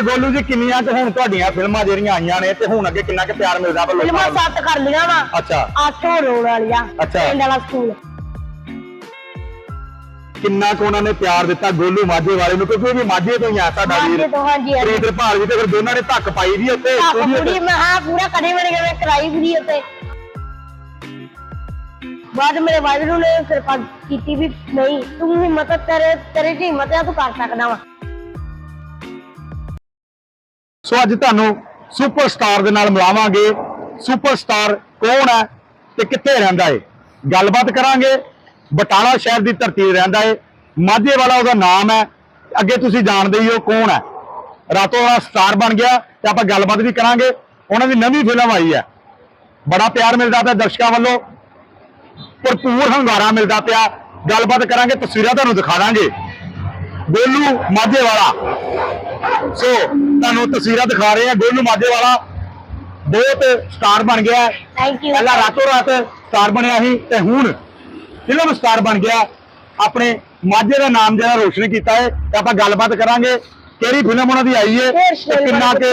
ਫਿਰ ਗੋਲੂ ਜੀ ਕਿੰਨੀਆਂ ਕੁ ਹੁਣ ਤੁਹਾਡੀਆਂ ਫਿਲਮਾਂ ਜਿਹੜੀਆਂ ਆਈਆਂ ਨੇ ਤੇ ਹੁਣ ਅੱਗੇ ਕਿੰਨਾ ਕੁ ਪਿਆਰ ਮਿਲਦਾ ਵਾ ਫਿਲਮਾਂ ਲੋਕਾਂ ਨੂੰ? ਸੱਤ ਕਰ ਲੀਆਂ ਵਾ। ਅੱਛਾ। ਹੋਰ ਹੋਣ ਵਾਲੀਆਂ ਅੱਛਾ। ਪਿੰਡ ਵਾਲਾ ਸਕੂਲ। ਕਿੰਨਾ ਕੁ ਉਹਨਾਂ ਨੇ ਪਿਆਰ ਦਿੱਤਾ ਗੋਲੂ ਮਾਝੇ ਵਾਲੇ ਨੂੰ ਕਿਉਂਕਿ ਉਹ ਵੀ ਮਾਝੇ ਤੋਂ ਹੀ ਆ ਸਾਡਾ ਮਾਝੇ ਵੀਰ। ਤੋਂ, ਹਾਂਜੀ, ਹਾਂਜੀ। ਪ੍ਰੀਤ ਭਾਲ ਵੀ ਤੇ ਫਿਰ ਦੋਨਾਂ ਨੇ ਧੱਕ ਪਾਈ ਦੀ ਉੱਤੇ studio ਪੂਰੀ। ਮੈਂ ਹਾਂ ਪੂਰਾ ਕਦੇ ਬਣ ਗਿਆ ਮੈਂ ਕਰਾਈ ਪੂਰੀ ਉੱਤੇ ਬਾਅਦ ਮੇਰੇ ਵਾਹਿਗੁਰੂ ਨੇ ਕਿਰਪਾ ਕੀਤੀ ਵੀ ਨਹੀਂ ਤੂੰ ਹਿੰਮਤ ਤੇਰੇ ਤੇਰੇ ਚ ਹਿੰਮਤ ਆ ਤੂੰ ਕਰ ਸਕਦਾ ਵਾ। ਸੋ ਅੱਜ ਤੁਹਾਨੂੰ ਸੁਪਰਸਟਾਰ ਦੇ ਨਾਲ ਮਿਲਾਵਾਂਗੇ। ਸੁਪਰਸਟਾਰ ਕੌਣ ਹੈ ਤੇ ਕਿੱਥੇ ਰਹਿੰਦਾ ਏ? ਗੱਲਬਾਤ ਕਰਾਂਗੇ। ਬਟਾਲਾ ਸ਼ਹਿਰ ਦੀ ਧਰਤੀ ਰਹਿੰਦਾ ਏ। ਮਾਝੇ ਵਾਲਾ ਉਹਦਾ ਨਾਮ ਹੈ। ਅੱਗੇ ਤੁਸੀਂ ਜਾਣਦੇ ਹੀ ਹੋ ਕੌਣ ਹੈ। ਰਾਤੋਂ ਰਾਤ ਸਟਾਰ ਬਣ ਗਿਆ ਤੇ ਆਪਾਂ ਗੱਲਬਾਤ ਵੀ ਕਰਾਂਗੇ। ਉਹਨਾਂ ਦੀ ਨਵੀਂ ਫਿਲਮ ਆਈ ਹੈ। ਬੜਾ ਪਿਆਰ ਮਿਲਦਾ ਪਿਆ ਦਰਸ਼ਕਾਂ ਵੱਲੋਂ। ਭਰਪੂਰ ਹੰਗਾਰਾ ਮਿਲਦਾ ਪਿਆ। ਗੱਲਬਾਤ ਕਰਾਂਗੇ, ਤਸਵੀਰਾਂ ਤੁਹਾਨੂੰ ਦਿਖਾ ਦਾਂਗੇ। ਗੋਲੂ ਮਾਝੇ ਵਾਲਾ ਸੋ ਤੁਹਾਨੂੰ ਤਸਵੀਰਾਂ ਦਿਖਾ ਰਹੇ ਆ ਗੋਲੂ ਮਾਝੇ ਵਾਲਾ ਬਹੁਤ ਸਟਾਰ ਬਣ ਗਿਆ। ਹੈ। ਥੈਂਕ ਯੂ ਪਹਿਲਾਂ ਰਾਤੋਂ ਰਾਤ ਸਟਾਰ ਬਣਿਆ ਸੀ ਤੇ ਹੁਣ ਫਿਲਮ ਸਟਾਰ ਬਣ ਗਿਆ। ਆਪਣੇ ਮਾਝੇ ਦਾ ਨਾਮ ਜਿਹੜਾ ਰੋਸ਼ਨ ਕੀਤਾ ਹੈ ਤੇ ਆਪਾਂ ਗੱਲਬਾਤ ਕਰਾਂਗੇ ਕਿਹੜੀ ਫਿਲਮ ਉਹਨਾਂ ਦੀ ਆਈ ਹੈ ਤੇ ਕਿੰਨਾ ਕਿ।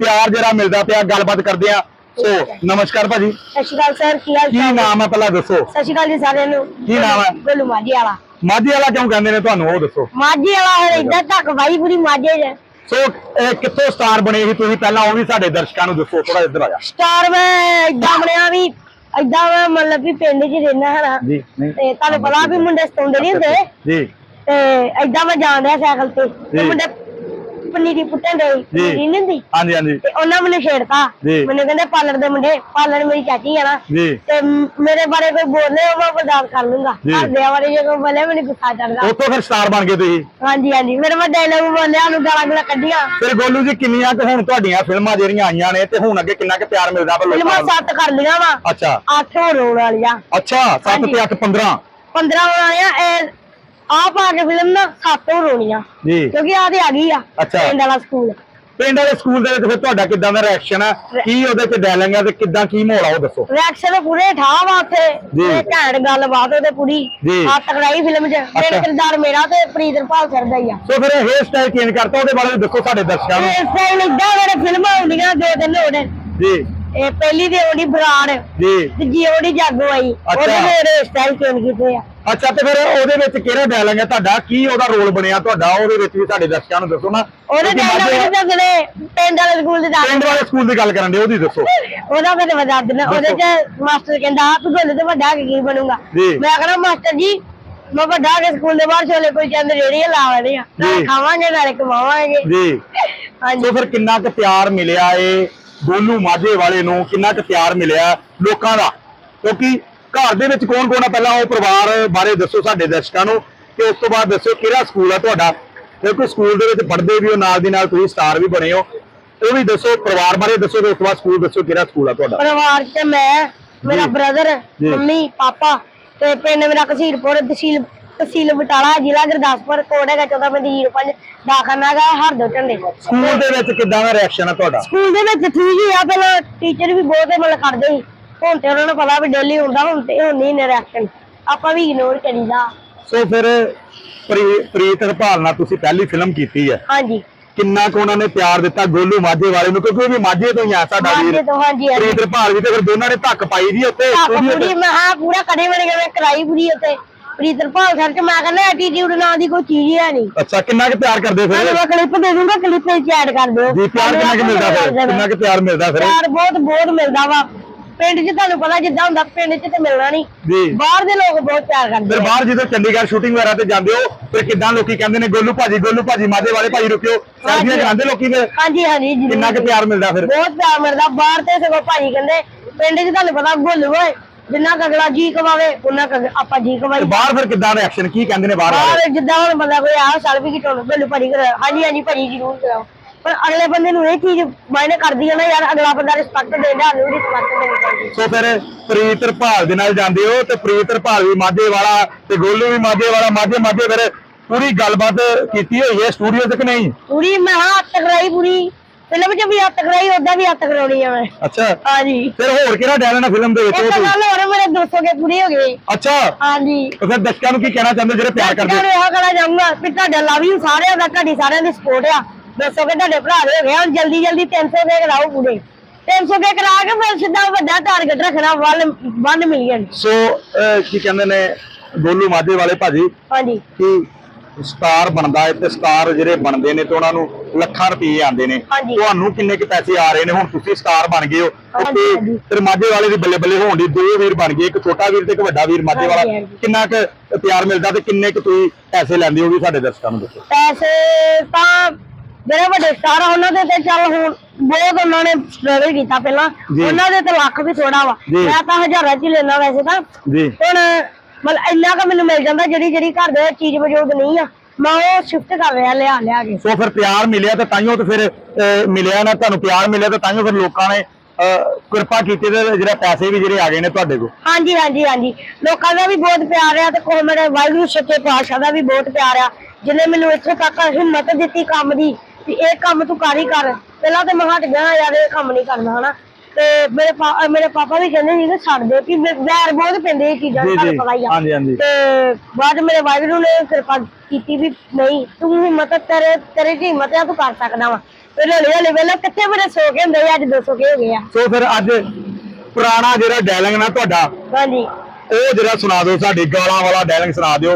ਪਿਆਰ ਜਿਹੜਾ ਮਿਲਦਾ ਪਿਆ ਗੱਲਬਾਤ ਕਰਦੇ ਆ ਸੋ ਨਮਸਕਾਰ ਭਾਜੀ। ਸਤਿ ਸ਼੍ਰੀ ਅਕਾਲ ਸਰ ਕੀ ਹਾਲ ਕੀ ਨਾਮ ਹੈ ਪਹਿਲਾਂ ਦੱਸੋ। ਸਤਿ ਸ਼੍ਰੀ ਅਕਾਲ ਜੀ ਸਾਰਿਆਂ ਨੂੰ। ਕੀ ਨਾਮ ਹੈ? ਗੋਲੂ ਮਾਝੇ ਵਾਲਾ। ਮਾਝੇ ਵਾਲਾ ਕਿਉਂ ਕਹਿੰਦੇ ਨੇ ਤੁਹਾਨੂੰ ਉਹ ਦੱਸੋ। ਮਾਝੇ ਵਾਲਾ ਹੈ ਇਦਾਂ ਤੱਕ ਬਾਈ ਪੂਰੀ ਮਾਝੇ ਚ। ਸੋ ਕਿੱਥੋਂ ਸਟਾਰ ਬਣੇ ਸੀ? ਤੁਸੀਂ ਪਹਿਲਾਂ ਉਹ ਵੀ ਸਾਡੇ ਦਰਸ਼ਕਾਂ ਨੂੰ ਦੱਸੋ ਥੋੜਾ ਇੱਧਰ ਆ ਜਾ। ਸਟਾਰ ਮੈਂ ਇਦਾਂ ਬਣਿਆ ਵੀ ਇਦਾਂ ਮੈਂ ਮਤਲਬ ਵੀ ਪਿੰਡ 'ਚ ਰਹਿਣਾ ਹੈ ਨਾ। ਜੀ ਨਹੀਂ। ਤੇ ਤੁਹਾਨੂੰ ਪਤਾ ਵੀ ਮੁੰਡੇ ਸਤਾਉਂਦੇ ਨਹੀਂ ਹੁੰਦੇ। ਜੀ। ਤੇ ਏਦਾਂ ਮੈਂ ਜਾਣ ਰਿਹਾ ਸਾਈਕਲ ਤੇ। ਤੇ। ਮੁੰਡੇ ਪਨੀਰੀ ਪੁੱਟਣ ਦੇ ਜੀ। ਪਨੀਰੀ ਨਹੀਂ ਹੁੰਦੀ ਹਾਂਜੀ ਹਾਂਜੀ। ਤੇ ਉਹਨਾਂ ਮੈਨੂੰ ਛੇੜਤਾ। ਮੈਨੂੰ ਕਹਿੰਦੇ ਪਾਲਰ ਦੇ ਮੁੰਡੇ ਪਾਲਰ ਮੇਰੀ ਚਾਚੀ ਆ ਨਾ। ਤੇ ਮੇਰੇ ਬਾਰੇ ਕੋਈ ਬੋਲੇ ਉਹ ਮੈਂ ਬਰਦਾਸ਼ਤ ਕਰ ਲੂੰਗਾ। ਘਰਦਿਆਂ ਬਾਰੇ ਜੇ ਕੋਈ ਬੋਲੇ ਮੈਨੂੰ ਗੁੱਸਾ ਚੜਦਾ ਉੱਥੋਂ ਫਿਰ ਸਟਾਰ ਬਣ ਗਏ ਤੁਸੀਂ? ਹਾਂਜੀ ਹਾਂਜੀ। ਫਿਰ ਮੈਂ ਡਾਇਲੌਗ ਬੋਲਿਆ ਉਹਨੂੰ ਗਾਲਾਂ ਗੁਲਾ ਕੱਢੀਆਂ। ਫਿਰ ਗੋਲੂ ਜੀ ਕਿੰਨੀਆਂ ਕੁ ਹੁਣ ਤੁਹਾਡੀਆਂ ਫਿਲਮਾਂ ਜਿਹੜੀਆਂ ਆਈਆਂ ਨੇ ਤੇ ਹੁਣ ਅੱਗੇ ਕਿੰਨਾ ਕੁ ਪਿਆਰ ਮਿਲਦਾ ਵਾ ਫਿਲਮਾਂ ਲੋਕਾਂ ਨੂੰ? ਸੱਤ ਕਰ ਲੀਆਂ ਵਾ। ਅੱਛਾ। ਅੱਠ ਹੋਰ ਹੋਣ ਵਾਲੀਆਂ। ਅੱਛਾ 7 ਹਾਂਜੀ। ਤੇ 8 15 15 ਹੋਣ ਵਾਲੀਆਂ ਆ ਕੇ ਫਿਲਮ ਨਾ ਸੱਤ ਹੋਰ ਹੋਣੀਆਂ ਜੀ। ਕਿਉਂਕਿ ਆ ਤੇ ਆ ਗਈ ਆ ਅੱਛਾ। ਪਿੰਡ ਵਾਲਾ ਸਕੂਲ। ਪਿੰਡ ਵਾਲੇ ਸਕੂਲ ਦੇ ਵਿੱਚ ਫਿਰ ਤੁਹਾਡਾ ਕਿੱਦਾਂ ਦਾ ਰਿਐਕਸ਼ਨ ਹੈ ਕੀ ਉਹਦੇ ਚ ਡਾਇਲੌਗ ਹੈ ਤੇ ਕਿੱਦਾਂ ਕੀ ਮਾਹੌਲ ਆ ਉਹ ਦੱਸੋ। ਰਿਐਕਸ਼ਨ ਪੂਰੇ ਠਾਹ ਵਾ ਉੱਥੇ। ਜੀ। ਤੇ ਘੈਂਟ ਗੱਲਬਾਤ ਉਹਦੇ ਪੂਰੀ। ਜੀ। ਆ ਤਕੜਾਈ ਫਿਲਮ 'ਚ। ਅੱਛਾ। ਮੇਰਾ ਕਿਰਦਾਰ ਮੇਰਾ ਤੇ ਪ੍ਰੀਤ ਕਰਦਾ ਹੀ ਆ। ਸੋ ਫਿਰ ਹੇਅਰ ਸਟਾਈਲ ਚੇਂਜ ਕਰਤਾ ਉਹਦੇ ਬਾਰੇ ਵੀ ਦੱਸੋ ਸਾਡੇ ਦਰਸ਼ਕਾਂ ਨੂੰ। ਇਸ ਟਾਈਮ ਇਦਾਂ ਮੇਰੇ ਫਿਲਮਾਂ ਹੁੰਦੀਆਂ ਦੋ ਤਿੰਨ ਹੋਣੇ। ਜੀ। ਇਹ ਪਹਿਲੀ ਤੇ ਉਹਦੀ ਬਰਾੜ। ਜੀ। ਦੂਜੀ ਉਹਦੀ ਜਾਗੋ ਆਈ। ਅੱਛਾ। ਉਹਦੇ ਮੇਰੇ ਸਟਾਈਲ ਚੇਂਜ ਕੀਤੇ ਆ। ਅੱਛਾ ਤੇ ਫਿਰ ਉਹਦੇ ਵਿੱਚ ਕਿਹੜਾ ਡਾਇਲੌਗ ਹੈ ਤੁਹਾਡਾ? ਕੀ ਉਹਦਾ ਰੋਲ ਬਣਿਆ ਤੁਹਾਡਾ? ਉਹਦੇ ਵਿੱਚ ਵੀ ਸਾਡੇ ਦਰਸ਼ਕਾਂ ਨੂੰ ਦੱਸੋ ਨਾ। ਉਹਦੇ ਕਿਉਂਕਿ ਨਾਲ ਮਾਝੇ- ਪਿੰਡ ਵਾਲੇ ਸਕੂਲ ਦੇ ਪਿੰਡ ਵਾਲੇ ਸਕੂਲ ਦੀ ਗੱਲ ਕਰਨ ਦੇ ਉਹਦੀ ਦੱਸੋ। ਉਹਦਾ ਫਿਰ ਵਜਾ ਦੇਣਾ ਉਹਦੇ ਚ ਮਾਸਟਰ ਕਹਿੰਦਾ ਆਪ ਗੋਲੇ ਤੇ ਵੱਡਾ ਕੇ ਕੀ ਬਣੂਗਾ? ਜੀ। ਮੈਂ ਕਹਿੰਦਾ ਮਾਸਟਰ ਜੀ ਮੈਂ ਵੱਡਾ ਕੇ ਸਕੂਲ ਦੇ ਬਾਹਰ ਛੋਲੇ ਕੋਈ ਚੰਦ ਰੇੜੀਆਂ ਲਾ ਲੈਣੇ ਆ ਨਾਲੇ ਜੀ। ਖਾਵਾਂਗੇ ਨਾਲੇ ਕਮਾਵਾਂਗੇ। ਜੀ। ਹਾਂਜੀ। ਸੋ ਫਿਰ ਕਿੰਨਾ ਕੁ ਪਿਆਰ ਮਿਲਿਆ ਏ ਗੋਲੂ ਮਾਝੇ ਵਾਲੇ ਨੂੰ? ਕਿੰਨਾ ਕੁ ਪਿਆਰ ਮਿਲਿਆ ਲੋਕਾਂ ਦਾ? ਕਿਉਂਕਿ ਘਰ ਦੇ ਵਿੱਚ ਕੌਣ ਕੌਣ ਆ? ਪਹਿਲਾਂ ਉਹ ਪਰਿਵਾਰ ਬਾਰੇ ਦੱਸੋ ਸਾਡੇ ਦਰਸ਼ਕਾਂ ਨੂੰ ਤੇ ਉਸ ਤੋਂ ਬਾਅਦ ਦੱਸੋ ਕਿਹੜਾ ਸਕੂਲ ਆ ਤੁਹਾਡਾ। ਕਿਉਂਕਿ ਸਕੂਲ ਦੇ ਵਿੱਚ ਪੜ੍ਹਦੇ ਵੀ ਹੋ ਨਾਲ ਦੀ ਨਾਲ ਤੁਸੀਂ ਸਟਾਰ ਵੀ ਬਣੇ ਹੋ। ਉਹ ਵੀ ਦੱਸੋ ਪਰਿਵਾਰ ਬਾਰੇ ਦੱਸੋ ਤੇ ਉਸ ਤੋਂ ਬਾਅਦ ਸਕੂਲ ਦੱਸੋ ਕਿਹੜਾ ਸਕੂਲ ਆ ਤੁਹਾਡਾ। ਪਰਿਵਾਰ ਚ ਮੈਂ ਮੇਰਾ। ਬ੍ਰਦਰ। ਮੰਮੀ ਪਾਪਾ ਤੇ ਪਿੰਡ ਮੇਰਾ ਕਸੀਰਪੁਰ ਤਹਿਸੀਲ ਤਹਿਸੀਲ ਬਟਾਲਾ ਜ਼ਿਲ੍ਹਾ ਗੁਰਦਾਸਪੁਰ ਕੋਡ ਹੈਗਾ 1405 ਦਾਖਲ ਹੈਗਾ ਹਰਦੋ ਝੰਡੇ ਸਕੂਲ ਦੇ ਵਿੱਚ ਕਿੱਦਾਂ ਦਾ ਰਿਐਕਸ਼ਨ ਆ ਤੁਹਾਡਾ? ਸਕੂਲ ਦੇ ਵਿੱਚ ਠੀਕ ਹੀ ਆ ਪਹਿਲਾਂ ਟੀਚਰ ਵੀ ਬਹੁਤ ਮਤਲਬ ਕਰਦੇ ਸੀ। ਹੁਣ ਤੇ ਉਹਨਾਂ ਨੂੰ ਪਤਾ ਵੀ ਡੇਲੀ ਹੁੰਦਾ ਹੁਣ ਤੇ ਹੁਣ ਨਹੀਂ ਰਿਐਕਸ਼ਨ ਆਪਾਂ ਵੀ ਇਗਨੋਰ ਕਰੀਦਾ। ਸੋ ਫਿਰ ਪ੍ਰੀ- ਪ੍ਰੀਤ ਹਰਪਾਲ ਨਾਲ ਤੁਸੀਂ ਪਹਿਲੀ ਫਿਲਮ ਕੀਤੀ ਹੈ। ਹਾਂਜੀ। ਕਿੰਨਾ ਕੁ ਉਹਨਾਂ ਨੇ ਪਿਆਰ ਦਿੱਤਾ ਗੋਲੂ ਮਾਝੇ ਵਾਲੇ ਨੂੰ? ਕਿਉਂਕਿ ਉਹ ਵੀ ਮਾਝੇ ਤੋਂ ਹੀ ਆ ਸਾਡਾ ਮਾਝੇ ਵੀਰ। ਤੋਂ, ਹਾਂਜੀ, ਹਾਂਜੀ। ਪ੍ਰੀਤ ਹਰਪਾਲ ਵੀ ਤੇ ਫਿਰ ਦੋਨਾਂ ਨੇ ਧੱਕ ਪਾਈ ਦੀ ਉੱਤੇ ਆਪ studio ਪੂਰੀ ਤੇ। ਮੈਂ ਹਾਂ ਪੂਰਾ ਕੜੇ ਬਣ ਗਿਆ ਮੈਂ ਕਰਾਈ ਪੂਰੀ ਉੱਤੇ ਪ੍ਰੀਤਰ ਭਾਲ ਸਰ ਚ ਮੈਂ ਕਹਿੰਦਾ ਐਟੀਟਿਊਡ ਨਾਂ ਦੀ ਕੋਈ ਚੀਜ਼ ਹੀ ਹੈ ਨਹੀਂ ਅੱਛਾ ਕਿੰਨਾ ਕੁ ਪਿਆਰ ਕਰਦੇ ਫਿਰ? ਮੈਂ ਕਲਿੱਪ ਦੇ ਦੂੰਗਾ ਕਲਿੱਪ ਵਿੱਚ ਐਡ ਕਰ ਦਿਓ। ਜੀ ਪਿਆਰ ਕਿੰਨਾ ਕੁ ਮਿਲਦਾ ਫਿਰ? ਕਿੰਨਾ ਕੁ ਪਿਆਰ ਮਿਲਦਾ ਫਿਰ ਪਿਆਰ ਬਹੁਤ ਬਹੁਤ ਮਿਲਦਾ ਵਾ। ਪਿੰਡ 'ਚ ਤੁਹਾਨੂੰ ਪਤਾ ਜਿੱਦਾਂ ਹੁੰਦਾ ਪਿੰਡ 'ਚ ਤੇ ਮਿਲਣਾ ਨਹੀਂ। ਬਾਹਰ ਦੇ ਲੋਕ ਬਹੁਤ ਪਿਆਰ ਕਰਦੇ ਫਿਰ। ਬਾਹਰ ਜਦੋਂ ਚੰਡੀਗੜ੍ਹ ਸ਼ੂਟਿੰਗ ਵਗੈਰਾ ਤੇ ਜਾਂਦੇ ਹੋ ਫਿਰ ਕਿੱਦਾਂ ਲੋਕੀ ਕਹਿੰਦੇ ਨੇ ਗੋਲੂ ਭਾਜੀ ਗੋਲੂ ਭਾਜੀ ਮਾਝੇ ਵਾਲੇ ਭਾਈ ਰੁਕਿਓ। ਸੈਲਫੀਆਂ ਕਰਾਉਂਦੇ ਲੋਕੀ ਫਿਰ। ਹਾਂਜੀ ਹਾਂਜੀ। ਕਿੰਨਾ ਕੁ ਪਿਆਰ ਮਿਲਦਾ ਫਿਰ। ਬਹੁਤ ਪਿਆਰ ਮਿਲਦਾ। ਬਾਹਰ ਤੇ ਸਗੋਂ ਭਾਜੀ ਕਹਿੰਦੇ ਪਿੰਡ 'ਚ ਤੁਹਾਨੂੰ ਪਤਾ ਗੋਲੂ ਓਏ ਜਿੰਨਾ ਕੁ ਅਗਲਾ ਜੀ ਕਵਾਵੇ ਉਹਨਾਂ ਕੁ ਆਪਾਂ ਜੀ ਕਵਾਈ ਬਾਹਰ ਫਿਰ ਕਿੱਦਾਂ ਦਾ ਐਕਸ਼ਨ ਕੀ ਕਹਿੰਦੇ ਨੇ ਬਾਹਰ ਬਾਹਰ ਜਿੱਦਾਂ ਹੁਣ ਬੰਦਾ ਕੋਈ ਆ ਸੈਲਫੀ ਖਿਚਾਉਣ ਗੋਲੂ ਭਾਜੀ ਕਰ ਹਾਂਜੀ ਹਾਂਜੀ ਭਾਜੀ ਜ਼ਰੂਰ ਕਰਾਓ। ਪਰ ਅਗਲੇ ਬੰਦੇ ਨੂੰ ਇਹ ਚੀਜ਼ ਮਾਇਨੇ ਕਰਦੀ ਹੈ ਨਾ ਯਾਰ ਅਗਲਾ ਬੰਦਾ ਰਿਸਪੈਕਟ ਦੇਦਾ ਨੂੰ ਰਿਸਪੈਕਟ ਦੇਣੀ ਚਾਹੀਦੀ ਸੋ ਫਿਰ ਪ੍ਰੀਤ ਹਰਪਾਲ ਦੇ ਨਾਲ ਜਾਂਦੇ ਹੋ ਤੇ ਪ੍ਰੀਤ ਹਰਪਾਲ ਵੀ ਮਾਝੇ ਵਾਲਾ ਤੇ ਗੋਲੂ ਵੀ ਮਾਝੇ ਵਾਲਾ ਮਾਝੇ ਮਾਝੇ ਫਿਰ ਪੂਰੀ ਗੱਲਬਾਤ ਕੀਤੀ ਹੋਈ ਹੈ ਸਟੂਡੀਓ ਤੱਕ ਨਹੀਂ? ਪੂਰੀ ਮੈਂ ਹੱਥ ਕਰਾਈ ਪੂਰੀ। ਫਿਲਮ 'ਚ ਵੀ ਹੱਥ ਕਰਾਈ ਉਦਾਂ ਵੀ ਹੱਥ ਕਰਾਉਣੀ ਆ ਮੈਂ। ਅੱਛਾ। ਹਾਂਜੀ। ਫਿਰ ਹੋਰ ਕਿਹੜਾ ਡਾਇਲੌਗ ਹੈ ਫਿਲਮ ਦੇ ਵਿੱਚ? ਇੱਕ ਉਹ ਗੱਲ ਹੋਰ ਮੇਰੇ 200 ਕੇ ਪੂਰੇ ਹੋ ਗਏ। ਅੱਛਾ। ਹਾਂਜੀ। ਫਿਰ ਦਰਸ਼ਕਾਂ ਨੂੰ ਕੀ ਕਹਿਣਾ ਚਾਹੁੰਦੇ ਜਿਹੜੇ ਪਿਆਰ ਕਰਦੇ ਮੈਂ ਇਹ ਕਹਿਣਾ ਚਾਹੂੰਗਾ ਕਿ ਤੁਹਾਡਾ ਲਵ ਯੂ ਸਾਰਿਆਂ ਦਾ ਤੁਹਾਡੀ ਸਾਰਿਆਂ ਦੀ ਸਪੋਰਟ ਆ। 200 ਕੇ ਤੁਹਾਡੇ ਭਰਾ ਦੇ ਹੋ ਗਏ ਹੁਣ ਜਲਦੀ ਜਲਦੀ 300 ਕੇ ਕਰਾਓ ਪੂਰੇ। 300 ਕੇ ਕਰਾ ਕੇ ਫਿਰ ਸਿੱਧਾ ਵੱਡਾ ਟਾਰਗੇਟ ਰੱਖਣਾ 1 ਮਿਲੀਅਨ ਸੋ ਅਹ, ਕੀ ਕਹਿੰਦੇ ਨੇ ਗੋਲੂ ਮਾਝੇ ਵਾਲੇ ਭਾਜੀ ਹਾਂਜੀ। ਕਿ ਸਟਾਰ ਬਣਦਾ ਹੈ ਤੇ ਸਟਾਰ ਜਿਹੜੇ ਬਣਦੇ ਨੇ ਤੇ ਉਹਨਾਂ ਨੂੰ ਲੱਖਾਂ ਰੁਪਏ ਆਉਂਦੇ ਨੇ। ਹਾਂਜੀ। ਤੁਹਾਨੂੰ ਕਿੰਨੇ ਕੁ ਪੈਸੇ ਆ ਰਹੇ ਨੇ? ਹੁਣ ਤੁਸੀਂ ਸਟਾਰ ਬਣ ਗਏ ਹੋ। ਹਾਂਜੀ, ਤੇ ਹਾਂਜੀ। ਫਿਰ ਮਾਝੇ ਵਾਲੇ ਦੀ ਬੱਲੇ ਬੱਲੇ ਹੋਣ ਦੀ ਦੋ ਵੀਰ ਬਣ ਗਏ ਇੱਕ ਛੋਟਾ ਵੀਰ ਤੇ ਇੱਕ ਵੱਡਾ ਵੀਰ। ਮਾਝੇ ਹਾਂਜੀ, ਵਾਲਾ ਹਾਂਜੀ। ਕਿੰਨਾ ਕੁ ਪਿਆਰ ਮਿਲਦਾ ਤੇ ਕਿੰਨੇ ਕੁ ਤੁਸੀਂ ਪੈਸੇ ਲੈਂਦੇ ਹੋ ਵੀ ਸਾਡੇ ਦਰਸ਼ਕਾਂ ਨੂੰ ਦੱਸੋ? ਪੈਸੇ ਤਾਂ ਜਿਹੜੇ ਵੱਡੇ ਸਟਾਰ ਆ ਉਹਨਾਂ ਦੇ ਤੇ ਚੱਲ ਹੁਣ ਬਹੁਤ ਉਹਨਾਂ ਨੇ ਸਟਰਗਲ ਕੀਤਾ ਪਹਿਲਾਂ। ਜੀ। ਉਹਨਾਂ ਦੇ ਤੇ ਲੱਖ ਵੀ ਥੋੜਾ ਵਾ। ਜੀ। ਮੈਂ ਤਾਂ ਹਜ਼ਾਰਾਂ ਚ ਹੀ ਲੈਣਾ ਵੈਸੇ ਤਾਂ। ਜੀ। ਹੁਣ ਮਤਲਬ ਇੰਨਾ ਕੁ ਮੈਨੂੰ ਮਿਲ ਜਾਂਦਾ ਜਿਹੜੀ ਜਿਹੜੀ ਘਰ ਦੇ ਵਿੱਚ ਚੀਜ਼ ਮੌਜੂਦ ਨਹੀਂ ਆ। ਮੈਂ ਉਹ ਸ਼ਿਫਟ ਕਰ ਰਿਹਾ ਲਿਆ ਲਿਆ ਕੇ। ਸੋ ਫਿਰ ਪਿਆਰ ਮਿਲਿਆ ਤੇ ਤਾਈਓ ਤੇ ਫਿਰ ਅਹ, ਮਿਲਿਆ ਨਾ ਤੁਹਾਨੂੰ ਪਿਆਰ ਮਿਲਿਆ ਤੇ ਤਾਈਓ ਫਿਰ ਲੋਕਾਂ ਨੇ ਅਹ, ਕਿਰਪਾ ਕੀਤੀ ਤੇ ਜਿਹੜੇ ਪੈਸੇ ਵੀ ਜਿਹੜੇ ਆ ਗਏ ਨੇ ਤੁਹਾਡੇ ਕੋਲ। ਹਾਂਜੀ ਹਾਂਜੀ ਹਾਂਜੀ। ਲੋਕਾਂ ਦਾ ਵੀ ਬਹੁਤ ਪਿਆਰ ਆ ਤੇ ਕੋਲ ਮੇਰੇ ਵਾਹਿਗੁਰੂ ਸੱਚੇ ਪਾਤਸ਼ਾਹ ਦਾ ਵੀ ਬਹੁਤ ਪਿਆਰ ਆ। ਜਿਨੇ ਮੈਨੂੰ ਇੱਥੇ ਤੱਕ ਹਿੰਮਤ ਦਿੱਤੀ ਕੰਮ ਦੀ ਵੀ ਇਹ ਕੰਮ ਤੂੰ ਕਰ ਹੀ ਕਰ। ਪਹਿਲਾਂ ਤੇ ਮੈਂ ਹਟ ਗਿਆ ਯਾਰ ਇਹ ਕੰਮ ਨਹੀਂ ਕਰਨਾ ਹਨਾ? ਤੇ ਮੇਰੇ ਪਾ ਮੇਰੇ ਪਾਪਾ ਵੀ ਕਹਿੰਦੇ ਸੀ ਕਿ ਛੱਡ ਦੇ ਕਿ ਵੈ- ਵੈਰ ਬਹੁਤ ਪੈਂਦੇ ਇਹ ਚੀਜ਼ਾਂ ਜੀ, ਤੁਹਾਨੂੰ ਜੀ। ਪਤਾ ਹੀ ਆ। ਹਾਂਜੀ, ਹਾਂਜੀ। ਤੇ ਬਾਅਦ 'ਚ ਮੇਰੇ ਵਾਹਿਗੁਰੂ ਨੇ ਕਿਰਪਾ ਕੀਤੀ ਵੀ ਨਹੀਂ ਤੂੰ ਹਿੰਮਤ ਤੇਰੇ ਤੇਰੇ 'ਚ ਹਿੰਮਤ ਆ ਤੂੰ ਕਰ ਸਕਦਾ ਵਾ। ਫਿਰ ਹੌਲੀ ਹੌਲੀ ਵੇਲਾ ਕਿੱਥੇ ਮੇਰੇ ਸੌ ਕੇ ਹੁੰਦੇ ਸੀ, ਅੱਜ 200 ਕੇ ਹੋ ਗਏ ਆ। ਸੋ ਫਿਰ ਅੱਜ ਪੁਰਾਣਾ ਜਿਹੜਾ ਡਾਇਲੌਗ ਨਾ ਤੁਹਾਡਾ ਹਾਂਜੀ। ਉਹ ਜਿਹੜਾ ਸੁਣਾ ਦਿਓ ਸਾਡੀ ਗਾਲਾਂ ਵਾਲਾ ਡਾਇਲੌਗ ਸੁਣਾ ਦਿਓ।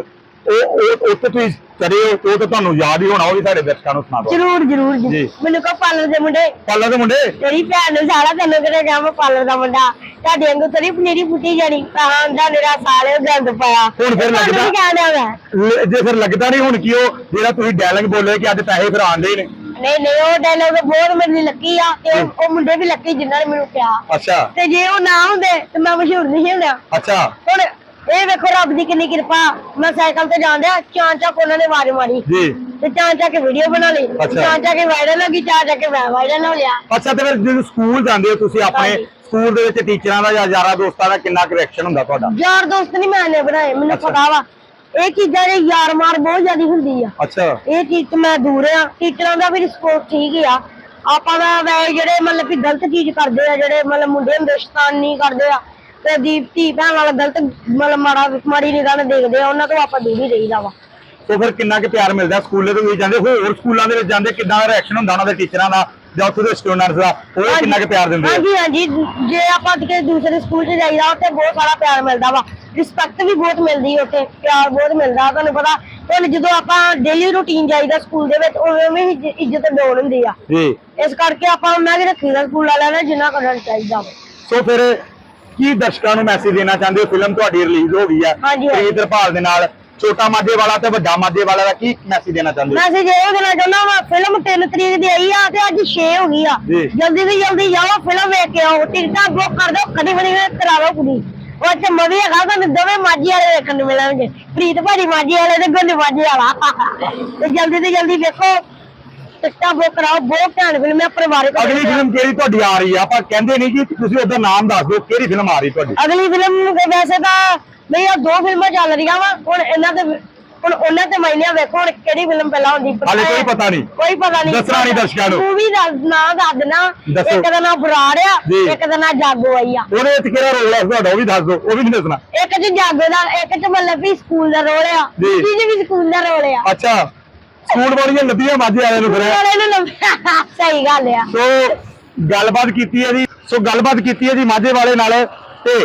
ਉਹ ਉਹ ਉੱਤੇ ਤੁਸੀਂ ਕਰੇ ਹੋ ਉਹ ਤਾਂ ਤੁਹਾਨੂੰ ਯਾਦ ਹੀ ਹੋਣਾ ਉਹ ਵੀ ਸਾਡੇ ਦਰਸ਼ਕਾਂ ਨੂੰ ਸੁਣਾ ਦਿਓ। ਜ਼ਰੂਰ ਜ਼ਰੂਰ ਜੀ। ਮੈਨੂੰ ਕੋ ਪਾਲਰ ਦੇ ਮੁੰਡੇ। ਪਾਲਾ ਦੇ ਮੁੰਡੇ? ਤੇਰੀ ਭੈਣ ਨੂੰ ਸਾਰਾ ਤੈਨੂੰ ਕਿਹੜੇ ਮੈਂ ਪਾਲਰ ਦਾ ਮੁੰਡਾ? ਤੁਹਾਡੇ ਵਾਂਗੂ ਤੇਰੀ ਪਨੀਰੀ ਪੁੱਟੀ ਜਾਣੀ। ਤਾਂ ਦਾ ਮੇਰਾ ਸਾਲੇ ਗੰਦ ਪਾਇਆ। ਹੁਣ ਫਿਰ ਲੱਗਦਾ- ਤੁਹਾਨੂੰ ਕੀ ਕਹਿਣਾ ਮੈਂ? ਲ- ਜੇ ਫਿਰ ਲੱਗਦਾ ਨਹੀਂ ਹੁਣ ਕਿ ਉਹ ਜਿਹੜਾ ਤੁਸੀਂ ਡਾਇਲੌਗ ਬੋਲੇ ਕਿ ਅੱਜ ਪੈਸੇ ਫਿਰ ਆਉਂਦੇ ਹੀ ਨੇ ਨਹੀਂ ਨਹੀਂ ਉਹ ਡਾਇਲੋਗ ਬਹੁਤ ਮੇਰੇ ਲਈ ਲੱਕੀ ਆ ਤੇ ਉਹ- ਉਹ ਮੁੰਡੇ ਵੀ ਲੱਕੀ ਜਿਨ੍ਹਾਂ ਨੇ ਮੈਨੂੰ ਕਿਹਾ। ਅੱਛਾ। ਤੇ ਜੇ ਉਹ ਨਾ ਹੁੰਦੇ ਤੇ ਮੈਂ ਮਸ਼ਹੂਰ ਨਹੀਂ ਹੋਣਾ ਅੱਛਾ। ਹੁਣ ਇਹ ਵੇਖੋ ਰੱਬ ਦੀ ਕਿੰਨੀ ਕਿਰਪਾ। ਮੈਂ ਸਾਈਕਲ ਤੇ ਜਾਂਦਿਆ ਚਾਂ ਚਾਂ ਉਹਨਾਂ ਨੇ ਆਵਾਜ਼ ਮਾਰੀ। ਜੀ। ਤੇ ਚਾਂ ਚਾਂ ਕੇ ਵੀਡੀਓ ਬਣਾ ਲਈ। ਅੱਛਾ। ਚਾਂ ਚਾਂ ਕੇ ਵਾਇਰਲ ਹੋ ਗਈ ਚਾਂ ਚਾਂ ਕੇ ਮੈਂ ਵਾਇਰਲ ਹੋ ਲਿਆ ਅੱਛਾ ਤੇ ਫਿਰ ਜਦੋਂ ਸਕੂਲ ਜਾਂਦੇ ਹੋ ਤੁਸੀਂ ਆਪਣੇ। ਸਕੂਲ ਦੇ ਵਿੱਚ ਟੀਚਰਾਂ ਦਾ ਜਾਂ ਯਾਰਾਂ ਦੋਸਤਾਂ ਦਾ ਕਿੰਨਾ ਕੁ ਰਿਐਕਸ਼ਨ ਹੁੰਦਾ ਤੁਹਾਡਾ? ਯਾਰ ਦੋਸਤ ਨਹੀਂ ਮੈਂ ਨੇ ਬਣਾਏ ਮੈਨੂੰ। ਪਤਾ ਵਾ। ਇਹ ਚੀਜ਼ਾਂ ਦੇ ਯਾਰ ਮਾਰ ਬਹੁਤ ਜ਼ਿਆਦਾ ਹੁੰਦੀ ਆ। ਅੱਛਾ। ਇਹ ਚੀਜ਼ ਤੋਂ ਮੈਂ ਦੂਰ ਆ। ਟੀਚਰਾਂ ਦਾ ਵੀ ਰਿਸਪੌਂਸ ਠੀਕ ਆ। ਆਪਾਂ ਦਾ ਵੈ ਜਿਹੜੇ ਮਤਲਬ ਕਿ ਗਲਤ ਚੀਜ਼ ਕਰਦੇ ਆ ਜਿਹੜੇ ਮਤਲਬ ਮੁੰਡੇ ਹੁੰਦੇ ਸ਼ੈਤਾਨੀ ਕਰਦੇ ਆ ਤੇ ਦੀ ਧੀ ਭੈਣ ਵਾਲਾ ਗਲਤ ਮਤਲਬ ਮਾੜਾ ਮਾੜੀ ਨਿਗਾਹ ਨਾਲ ਦੇਖਦੇ ਆ ਉਹਨਾਂ ਤੋਂ ਆਪਾਂ ਦੂਰ ਹੀ ਰਹੀਦਾ ਵਾ। ਸੋ ਫਿਰ ਕਿੰਨਾ ਕੁ ਪਿਆਰ ਮਿਲਦਾ ਸਕੂਲੇ ਤੋਂ ਵੀ ਜਾਂਦੇ ਹੋਰ ਸਕੂਲਾਂ ਦੇ ਵਿੱਚ ਜਾਂਦੇ ਕਿੰਨਾ ਰਿਐਕਸ਼ਨ ਹੁੰਦਾ ਉਹਨਾਂ ਦੇ ਟੀਚਰਾਂ ਦਾ ਜਾਂ ਉੱਥੇ ਦੇ ਸਟੂਡੈਂਟਸ ਦਾ ਉਹ ਕਿੰਨਾ ਕੁ ਪਿਆਰ ਦਿੰਦੇ ਆ? ਹਾਂਜੀ ਹਾਂਜੀ ਜੇ ਆਪਾਂ ਕਿਤੇ ਦੂਸਰੇ ਸਕੂਲ 'ਚ ਜਾਈਦਾ ਉੱਥੇ ਬਹੁਤ ਸਾਰਾ ਪਿਆਰ ਮਿਲਦਾ ਵਾ। ਰਿਸਪੈਕਟ ਵੀ ਬਹੁਤ ਮਿਲਦੀ ਉੱਥੇ ਪਿਆਰ ਬਹੁਤ ਮਿਲਦਾ ਤੁਹਾਨੂੰ ਪਤਾ ਹੁਣ ਜਦੋਂ ਆਪਾਂ ਡੇਲੀ ਰੂਟੀਨ ਜਾਈਦਾ ਸਕੂਲ ਦੇ ਵਿੱਚ ਉਵੇਂ ਉਵੇਂ ਹੀ ਇੱਜ਼ਤ ਡੋਲ ਹੁੰਦੀ ਆ। ਜੀ। ਇਸ ਕਰਕੇ ਆਪਾਂ ਉਹਨਾਂ ਦੀ ਰੱਖੀਦਾ ਸਕੂਲ ਵਾਲਿਆਂ ਨੇ ਜਿੰਨਾ ਕਰਨਾ ਚਾਹੀਦਾ। ਸੋ ਫਿਰ ਕੀ ਦਰਸ਼ਕਾਂ ਨੂੰ ਮੈਸੇਜ ਦੇਣਾ ਚਾਹੁੰਦੇ ਹੋ? ਫਿਲਮ ਤੁਹਾਡੀ ਰਿਲੀਜ਼ ਹੋ ਗਈ ਹੈ ਹਾਂਜੀ, ਹਾਂਜੀ। ਪ੍ਰੀਤ ਦੇ ਨਾਲ ਛੋਟਾ ਮਾਝੇ ਵਾਲਾ ਤੇ ਵੱਡਾ ਮਾਝੇ ਵਾਲਾ ਦਾ ਕੀ ਮੈਸੇਜ ਦੇਣਾ ਚਾਹੁੰਦੇ ਹੋ? ਮੈਸੇਜ ਇਹ ਦੇਣਾ ਚਾਹੁੰਦਾ ਵਾ ਫਿਲਮ 3 ਤਰੀਕ ਦੀ ਆਈ ਆ ਤੇ ਅੱਜ 6 ਹੋ ਗਈ ਆ। ਜੀ। ਜਲਦੀ ਤੋਂ ਜਲਦੀ ਜਾਓ ਫਿਲਮ ਵੇਖ ਕੇ ਆਓ ਟਿਕਟਾਂ ਬੁੱਕ ਕਰ ਦਿਓ ਕਦੀ ਬਣੀ ਕਰਾ ਲਓ ਕੁੜੀ। ਉਹ ਅੱਛਾ ਮਵੀ ਹੈਗਾ ਤੁਹਾਨੂੰ ਦੋਵੇਂ ਮਾਝੀ ਵਾਲੇ ਵੇਖਣ ਨੂੰ ਮਿਲਣਗੇ। ਪ੍ਰੀਤ ਭਾਜੀ ਮਾਝੀ ਵਾਲੇ ਤੇ ਗੁੰਨ ਮਾਝੀ ਵਾਲਾ। ਤੇ ਜਲਦੀ ਤੋਂ ਜਲਦੀ ਵੇਖੋ। ਟਿਕਟਾਂ ਬੁੱਕ ਕਰਾਓ ਬਹੁਤ ਘੈਂਟ ਫਿਲਮ ਹੈ ਪਰਿਵਾਰਿਕ ਅਗਲੀ ਆ। ਫਿਲਮ ਕਿਹੜੀ ਤੁਹਾਡੀ ਆ ਰਹੀ ਹੈ ਆਪਾਂ ਕਹਿੰਦੇ ਨਹੀਂ ਕਿ ਤੁਸੀਂ ਉਹਦਾ ਨਾਮ ਦੱਸ ਦਿਓ ਕਿਹੜੀ ਫਿਲਮ ਆ ਰਹੀ ਤੁਹਾਡੀ ਅਗਲੀ ਫਿਲਮ ਵੈਸੇ ਤਾਂ ਮੇਰੀਆਂ ਦੋ ਫਿਲਮਾਂ ਚੱਲ ਰਹੀਆਂ ਵਾ ਹੁਣ ਇਹਨਾਂ ਤੇ ਹੁਣ ਉਹਨਾਂ ਤੇ ਮਾਇਨੇ ਵੇਖੋ ਹੁਣ ਕਿਹੜੀ ਫਿਲਮ ਪਹਿਲਾਂ ਹੁੰਦੀ ਹਾਲੇ ਕੋਈ ਪਤਾ ਨਹੀਂ ਕੋਈ ਪਤਾ ਨਹੀਂ ਦੱਸਣਾ ਨਹੀਂ ਦਰਸ਼ਕਾਂ ਨੂੰ। ਮੂਵੀ ਦਾ ਨਾਂ ਦੱਸ ਦੇਣਾ ਦੱਸੋ। ਇੱਕ ਦਾ ਨਾਂ ਬਰਾੜ ਆ ਜੀ। ਇੱਕ ਦਾ ਨਾਂ ਜਾਗੋ ਆਈ ਆ ਉਹਦੇ ਵਿੱਚ ਕਿਹੜਾ ਰੋਲ ਹੈ ਤੁਹਾਡਾ ਉਹ ਵੀ ਦੱਸ ਦਿਓ ਉਹ ਵੀ ਨਹੀਂ ਦੱਸਣਾ ਇੱਕ ਚ ਜਾਗੋ ਦਾ ਇੱਕ ਚ ਮਤਲਬ ਵੀ ਸਕੂਲ ਦਾ ਰੋਲ ਆ ਜੀ। ਦੂਜੀ ਚ ਵੀ ਸਕੂਲ ਦਾ ਰੋਲ ਆ ਅੱਛਾ ਸਕੂਲ ਵਾਲੀਆਂ ਲੱਭੀਆਂ ਮਾਝੇ ਵਾਲਿਆਂ ਨੂੰ ਫਿਰ। ਰੋਲੇ ਨੂੰ ਲੱਭ- ਸਹੀ ਗੱਲ ਆ। ਸੋ ਗੱਲਬਾਤ ਕੀਤੀ ਹੈ ਜੀ। ਸੋ ਗੱਲਬਾਤ ਕੀਤੀ ਹੈ ਜੀ ਮਾਝੇ ਵਾਲੇ ਨਾਲ। ਤੇ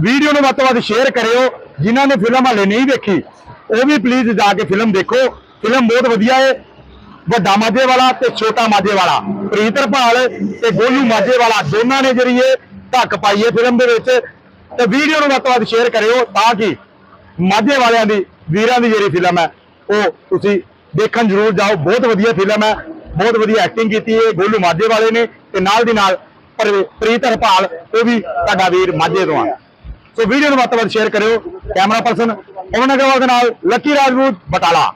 ਵੀਡੀਓ ਨੂੰ ਵੱਧ ਤੋਂ ਵੱਧ ਸ਼ੇਅਰ ਕਰਿਓ। ਜਿਨ੍ਹਾਂ ਨੇ ਫਿਲਮ ਹਾਲੇ ਨਹੀਂ ਦੇਖੀ ਉਹ ਵੀ ਪਲੀਜ਼ ਜਾ ਕੇ ਫਿਲਮ ਦੇਖੋ। ਫਿਲਮ ਬਹੁਤ ਵਧੀਆ ਹੈ ਵੱਡਾ ਮਾਝੇ ਵਾਲਾ ਤੇ ਛੋਟਾ ਮਾਝੇ ਵਾਲਾ। ਪ੍ਰੀਤ ਹਰਪਾਲ ਤੇ ਗੋਲੂ ਮਾਝੇ ਵਾਲਾ ਦੋਨਾਂ ਨੇ ਜਿਹੜੀ ਇਹ ਧੱਕ ਪਾਈ ਹੈ ਫਿਲਮ ਦੇ ਵਿੱਚ। ਤੇ ਵੀਡੀਓ ਨੂੰ ਵੱਧ ਤੋਂ ਵੱਧ ਸ਼ੇਅਰ ਕਰਿਓ ਤਾਂ ਕਿ ਮਾਝੇ ਵਾਲਿਆਂ ਦੀ ਵੀਰਾਂ ਦੀ ਜਿਹੜੀ ਫਿਲਮ ਹੈ ਉਹ ਤੁਸੀਂ ਦੇਖਣ ਜ਼ਰੂਰ ਜਾਓ। ਬਹੁਤ ਵਧੀਆ ਫਿਲਮ ਹੈ। ਬਹੁਤ ਵਧੀਆ ਐਕਟਿੰਗ ਕੀਤੀ ਹੈ। ਗੋਲੂ ਮਾਝੇ ਵਾਲੇ ਨੇ ਤੇ ਨਾਲ ਦੀ ਨਾਲ ਪਰ- ਪ੍ਰੀਤ ਹਰਪਾਲ, ਉਹ ਵੀ ਤੁਹਾਡਾ ਵੀਰ ਮਾਝੇ ਤੋਂ ਆ। ਸੋ ਵੀਡੀਓ ਨੂੰ ਵੱਧ ਤੋਂ ਵੱਧ ਸ਼ੇਅਰ ਕਰਿਓ। ਕੈਮਰਾ ਪਰਸਨ ਪਵਨ ਅਗਰਵਾਲ ਦੇ ਨਾਲ, ਲੱਕੀ ਰਾਜਪੂਤ, ਬਟਾਲਾ।